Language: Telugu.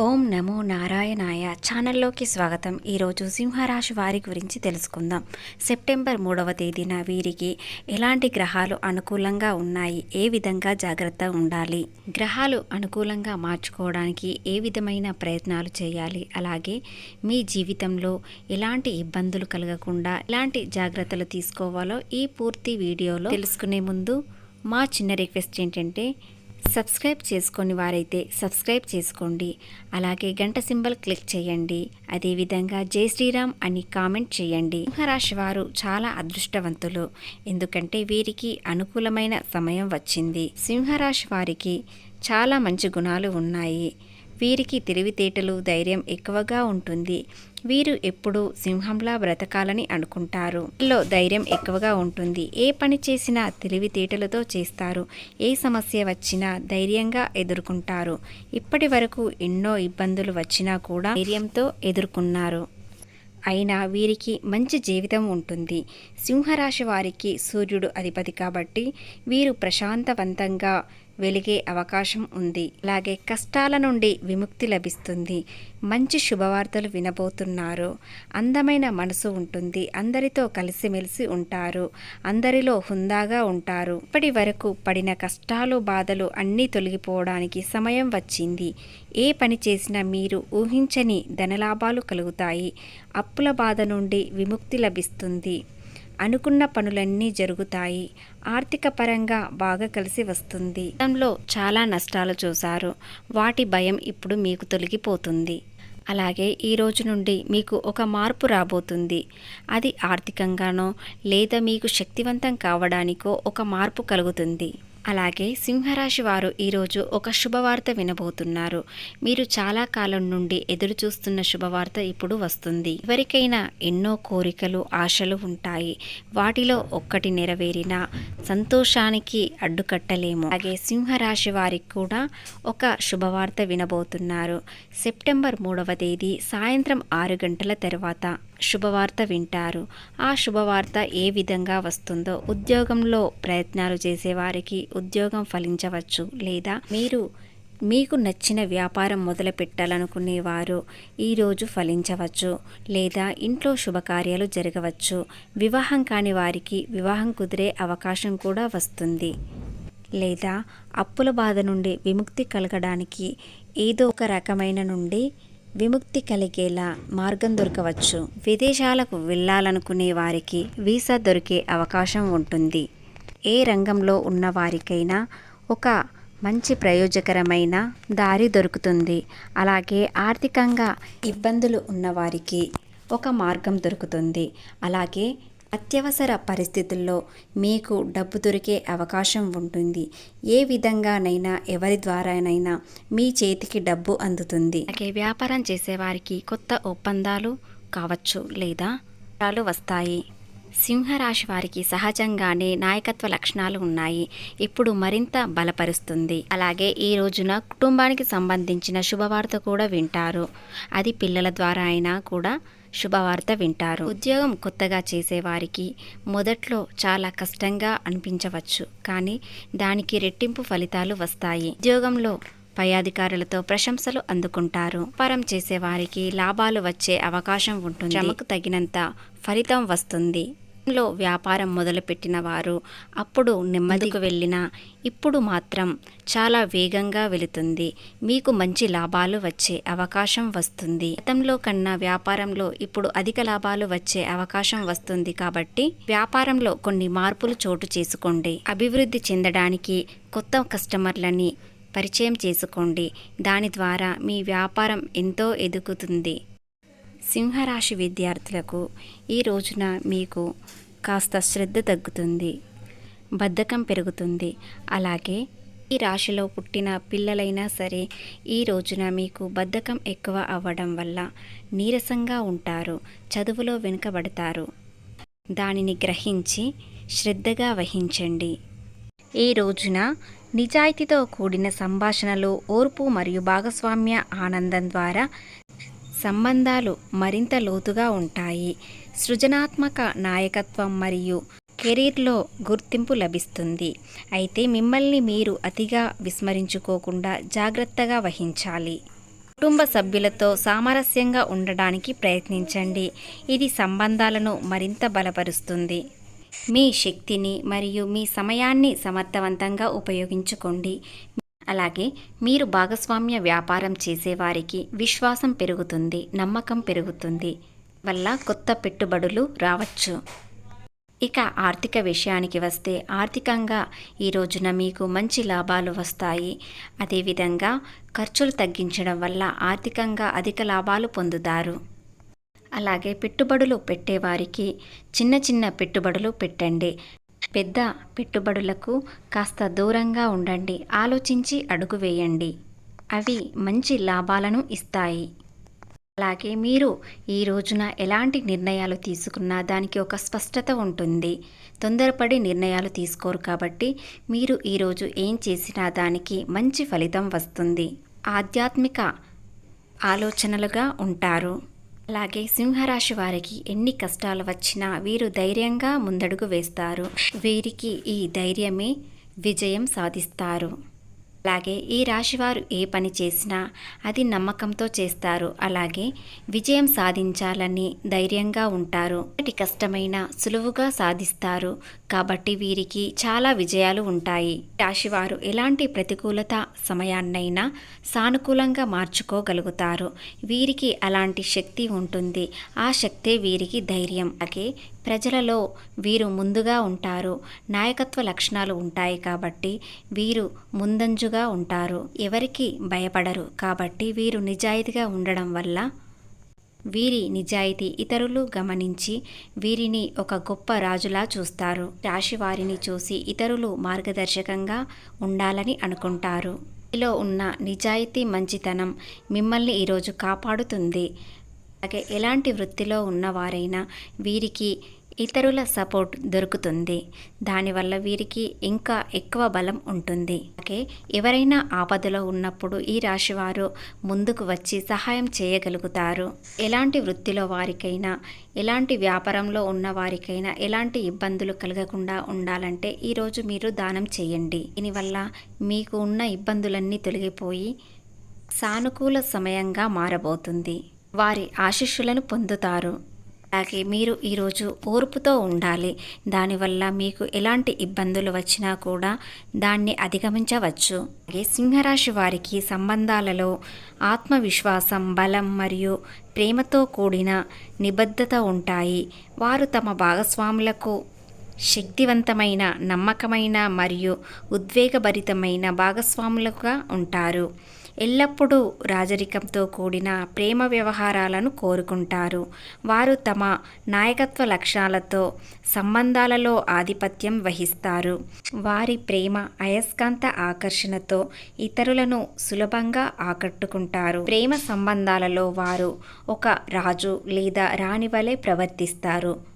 ఓం నమో నారాయణాయ ఛానల్లోకి స్వాగతం. ఈరోజు సింహరాశి వారి గురించి తెలుసుకుందాం. సెప్టెంబర్ మూడవ తేదీన వీరికి ఎలాంటి గ్రహాలు అనుకూలంగా ఉన్నాయి? ఏ విధంగా జాగ్రత్త ఉండాలి? గ్రహాలు అనుకూలంగా మార్చుకోవడానికి ఏ విధమైన ప్రయత్నాలు చేయాలి? అలాగే మీ జీవితంలో ఎలాంటి ఇబ్బందులు కలగకుండా ఎలాంటి జాగ్రత్తలు తీసుకోవాలో ఈ పూర్తి వీడియోలో తెలుసుకునే ముందు మా చిన్న రిక్వెస్ట్ ఏంటంటే సబ్స్క్రైబ్ చేసుకొని వారైతే సబ్స్క్రైబ్ చేసుకోండి. అలాగే గంట సింబల్ క్లిక్ చేయండి. అదేవిధంగా జై శ్రీరామ్ అని కామెంట్ చేయండి. సింహరాశి వారు చాలా అదృష్టవంతులు. ఎందుకంటే వీరికి అనుకూలమైన సమయం వచ్చింది. సింహరాశి వారికి చాలా మంచి గుణాలు ఉన్నాయి. వీరికి తెలివితేటలు ధైర్యం ఎక్కువగా ఉంటుంది. వీరు ఎప్పుడూ సింహంలా బ్రతకాలని అనుకుంటారు. లో ధైర్యం ఎక్కువగా ఉంటుంది. ఏ పని చేసినా తెలివితేటలతో చేస్తారు. ఏ సమస్య వచ్చినా ధైర్యంగా ఎదుర్కొంటారు. ఇప్పటి వరకు ఎన్నో ఇబ్బందులు వచ్చినా కూడా ధైర్యంతో ఎదుర్కొన్నారు. అయినా వీరికి మంచి జీవితం ఉంటుంది. సింహరాశి వారికి సూర్యుడు అధిపతి కాబట్టి వీరు ప్రశాంతవంతంగా వెలిగే అవకాశం ఉంది. అలాగే కష్టాల నుండి విముక్తి లభిస్తుంది. మంచి శుభవార్తలు వినబోతున్నారు. అందమైన మనసు ఉంటుంది. అందరితో కలిసిమెలిసి ఉంటారు. అందరిలో హుందాగా ఉంటారు. ఇప్పటి వరకు పడిన కష్టాలు బాధలు అన్నీ తొలగిపోవడానికి సమయం వచ్చింది. ఏ పని చేసినా మీరు ఊహించని ధనలాభాలు కలుగుతాయి. అప్పుల బాధ నుండి విముక్తి లభిస్తుంది. అనుకున్న పనులన్నీ జరుగుతాయి. ఆర్థిక పరంగా బాగా కలిసి వస్తుంది. గతంలో చాలా నష్టాలు చూశారు. వాటి భయం ఇప్పుడు మీకు తొలగిపోతుంది. అలాగే ఈ రోజు నుండి మీకు ఒక మార్పు రాబోతుంది. అది ఆర్థికంగానో లేదా మీకు శక్తివంతం కావడానికో ఒక మార్పు కలుగుతుంది. అలాగే సింహరాశి వారు ఈరోజు ఒక శుభవార్త వినబోతున్నారు. మీరు చాలా కాలం నుండి ఎదురు చూస్తున్న శుభవార్త ఇప్పుడు వస్తుంది. ఎవరికైనా ఎన్నో కోరికలు ఆశలు ఉంటాయి. వాటిలో ఒక్కటి నెరవేరినా సంతోషానికి అడ్డుకట్టలేము. అలాగే సింహరాశి వారికి కూడా ఒక శుభవార్త వినబోతున్నారు. సెప్టెంబర్ మూడవ తేదీ సాయంత్రం ఆరు గంటల తర్వాత శుభవార్త వింటారు. ఆ శుభవార్త ఏ విధంగా వస్తుందో ఉద్యోగంలో ప్రయత్నాలు చేసేవారికి ఉద్యోగం ఫలించవచ్చు లేదా మీరు మీకు నచ్చిన వ్యాపారం మొదలు పెట్టాలనుకునేవారు ఈరోజు ఫలించవచ్చు లేదా ఇంట్లో శుభకార్యాలు జరగవచ్చు. వివాహం కాని వారికి వివాహం కుదిరే అవకాశం కూడా వస్తుంది. లేదా అప్పుల బాధ నుండి విముక్తి కలగడానికి ఏదో ఒక రకమైన నుండి విముక్తి కలిగేలా మార్గం దొరకవచ్చు. విదేశాలకు వెళ్ళాలనుకునే వారికి వీసా దొరికే అవకాశం ఉంటుంది. ఏ రంగంలో ఉన్న వారికైనా ఒక మంచి ప్రయోజకరమైన దారి దొరుకుతుంది. అలాగే ఆర్థికంగా ఇబ్బందులు ఉన్నవారికి ఒక మార్గం దొరుకుతుంది. అలాగే అత్యవసర పరిస్థితుల్లో మీకు డబ్బు దొరికే అవకాశం ఉంటుంది. ఏ విధంగానైనా ఎవరి ద్వారానైనా మీ చేతికి డబ్బు అందుతుంది. అలాగే వ్యాపారం చేసేవారికి కొత్త ఒప్పందాలు కావచ్చు లేదా వస్తాయి. సింహరాశి వారికి సహజంగానే నాయకత్వ లక్షణాలు ఉన్నాయి. ఇప్పుడు మరింత బలపరుస్తుంది. అలాగే ఈ రోజున కుటుంబానికి సంబంధించిన శుభవార్త కూడా వింటారు. అది పిల్లల ద్వారా అయినా కూడా శుభవార్త వింటారు. ఉద్యోగం కొత్తగా చేసేవారికి మొదట్లో చాలా కష్టంగా అనిపించవచ్చు. కానీ దానికి రెట్టింపు ఫలితాలు వస్తాయి. ఉద్యోగంలో పై అధికారులతో ప్రశంసలు అందుకుంటారు. వ్యాపారం చేసేవారికి లాభాలు వచ్చే అవకాశం ఉంటుంది. శ్రమకు తగినంత ఫలితం వస్తుంది. లో వ్యాపారం మొదలుపెట్టిన వారు అప్పుడు నెమ్మదికి వెళ్ళినా ఇప్పుడు మాత్రం చాలా వేగంగా వెళుతుంది. మీకు మంచి లాభాలు వచ్చే అవకాశం వస్తుంది. గతంలో కన్నా వ్యాపారంలో ఇప్పుడు అధిక లాభాలు వచ్చే అవకాశం వస్తుంది కాబట్టి వ్యాపారంలో కొన్ని మార్పులు చోటు చేసుకోండి. అభివృద్ధి చెందడానికి కొత్త కస్టమర్లని పరిచయం చేసుకోండి. దాని ద్వారా మీ వ్యాపారం ఎంతో ఎదుగుతుంది. సింహరాశి విద్యార్థులకు ఈ రోజున మీకు కాస్త శ్రద్ధ తగ్గుతుంది బద్ధకం పెరుగుతుంది. అలాగే ఈ రాశిలో పుట్టిన పిల్లలైనా సరే ఈ రోజున మీకు బద్ధకం ఎక్కువ అవ్వడం వల్ల నీరసంగా ఉంటారు చదువులో వెనుకబడతారు. దానిని గ్రహించి శ్రద్ధగా వహించండి. ఈ రోజున నిజాయితీతో కూడిన సంభాషణలు ఓర్పు మరియు భాగస్వామ్య ఆనందం ద్వారా సంబంధాలు మరింత లోతుగా ఉంటాయి. సృజనాత్మక నాయకత్వం మరియు కెరీర్లో గుర్తింపు లభిస్తుంది. అయితే మిమ్మల్ని మీరు అతిగా విస్మరించుకోకుండా జాగ్రత్తగా వహించాలి. కుటుంబ సభ్యులతో సామరస్యంగా ఉండడానికి ప్రయత్నించండి. ఇది సంబంధాలను మరింత బలపరుస్తుంది. మీ శక్తిని మరియు మీ సమయాన్ని సమర్థవంతంగా ఉపయోగించుకోండి. అలాగే మీరు భాగస్వామ్య వ్యాపారం చేసేవారికి విశ్వాసం పెరుగుతుంది నమ్మకం పెరుగుతుంది వల్ల కొత్త పెట్టుబడులు రావచ్చు. ఇక ఆర్థిక విషయానికి వస్తే ఆర్థికంగా ఈ రోజున మీకు మంచి లాభాలు వస్తాయి. అదేవిధంగా ఖర్చులు తగ్గించడం వల్ల ఆర్థికంగా అధిక లాభాలు పొందుతారు. అలాగే పెట్టుబడులు పెట్టేవారికి చిన్న చిన్న పెట్టుబడులు పెట్టండి. పెద్ద పెట్టుబడులకు కాస్త దూరంగా ఉండండి. ఆలోచించి అడుగు వేయండి. అవి మంచి లాభాలను ఇస్తాయి. అలాగే మీరు ఈ రోజున ఎలాంటి నిర్ణయాలు తీసుకున్నా దానికి ఒక స్పష్టత ఉంటుంది. తొందరపడి నిర్ణయాలు తీసుకోరు కాబట్టి మీరు ఈరోజు ఏం చేసినా దానికి మంచి ఫలితం వస్తుంది. ఆధ్యాత్మిక ఆలోచనలుగా ఉంటారు. అలాగే సింహరాశి వారికి ఎన్ని కష్టాలు వచ్చినా వీరు ధైర్యంగా ముందడుగు వేస్తారు. వీరికి ఈ ధైర్యమే విజయం సాధిస్తారు. అలాగే ఈ రాశివారు ఏ పని చేసినా అది నమ్మకంతో చేస్తారు. అలాగే విజయం సాధించాలని ధైర్యంగా ఉంటారు. ఎలాంటి కష్టమైన సులువుగా సాధిస్తారు. కాబట్టి వీరికి చాలా విజయాలు ఉంటాయి. రాశివారు ఎలాంటి ప్రతికూలత సమయాన్నైనా సానుకూలంగా మార్చుకోగలుగుతారు. వీరికి అలాంటి శక్తి ఉంటుంది. ఆ శక్తే వీరికి ధైర్యం. అలాగే ప్రజలలో వీరు ముందుగా ఉంటారు. నాయకత్వ లక్షణాలు ఉంటాయి కాబట్టి వీరు ముందంజుగా ఉంటారు. ఎవరికి భయపడరు. కాబట్టి వీరు నిజాయితీగా ఉండడం వల్ల వీరి నిజాయితీ ఇతరులు గమనించి వీరిని ఒక గొప్ప రాజులా చూస్తారు. రాశి వారిని చూసి ఇతరులు మార్గదర్శకంగా ఉండాలని అనుకుంటారు. మీలో ఉన్న నిజాయితీ మంచితనం మిమ్మల్ని ఈరోజు కాపాడుతుంది. అలాగే ఎలాంటి వృత్తిలో ఉన్నవారైనా వీరికి ఇతరుల సపోర్ట్ దొరుకుతుంది. దానివల్ల వీరికి ఇంకా ఎక్కువ బలం ఉంటుంది. అలాగే ఎవరైనా ఆపదలో ఉన్నప్పుడు ఈ రాశివారు ముందుకు వచ్చి సహాయం చేయగలుగుతారు. ఎలాంటి వృత్తిలో వారికైనా ఎలాంటి వ్యాపారంలో ఉన్న వారికైనా ఎలాంటి ఇబ్బందులు కలగకుండా ఉండాలంటే ఈరోజు మీరు దానం చేయండి. దీనివల్ల మీకు ఉన్న ఇబ్బందులన్నీ తొలగిపోయి సానుకూల సమయంగా మారబోతుంది. వారి ఆశీస్సులను పొందుతారు. అలాగే మీరు ఈరోజు ఓర్పుతో ఉండాలి. దానివల్ల మీకు ఎలాంటి ఇబ్బందులు వచ్చినా కూడా దాన్ని అధిగమించవచ్చు. అలాగే సింహరాశి వారికి సంబంధాలలో ఆత్మవిశ్వాసం బలం మరియు ప్రేమతో కూడిన నిబద్ధత ఉంటాయి. వారు తమ భాగస్వాములకు శక్తివంతమైన నమ్మకమైన మరియు ఉద్వేగభరితమైన భాగస్వాములుగా ఉంటారు. ఎల్లప్పుడూ రాజరికంతో కూడిన ప్రేమ వ్యవహారాలను కోరుకుంటారు. వారు తమ నాయకత్వ లక్షణాలతో సంబంధాలలో ఆధిపత్యం వహిస్తారు. వారి ప్రేమ అయస్కాంత ఆకర్షణతో ఇతరులను సులభంగా ఆకట్టుకుంటారు. ప్రేమ సంబంధాలలో వారు ఒక రాజు లేదా రాణి వలె ప్రవర్తిస్తారు.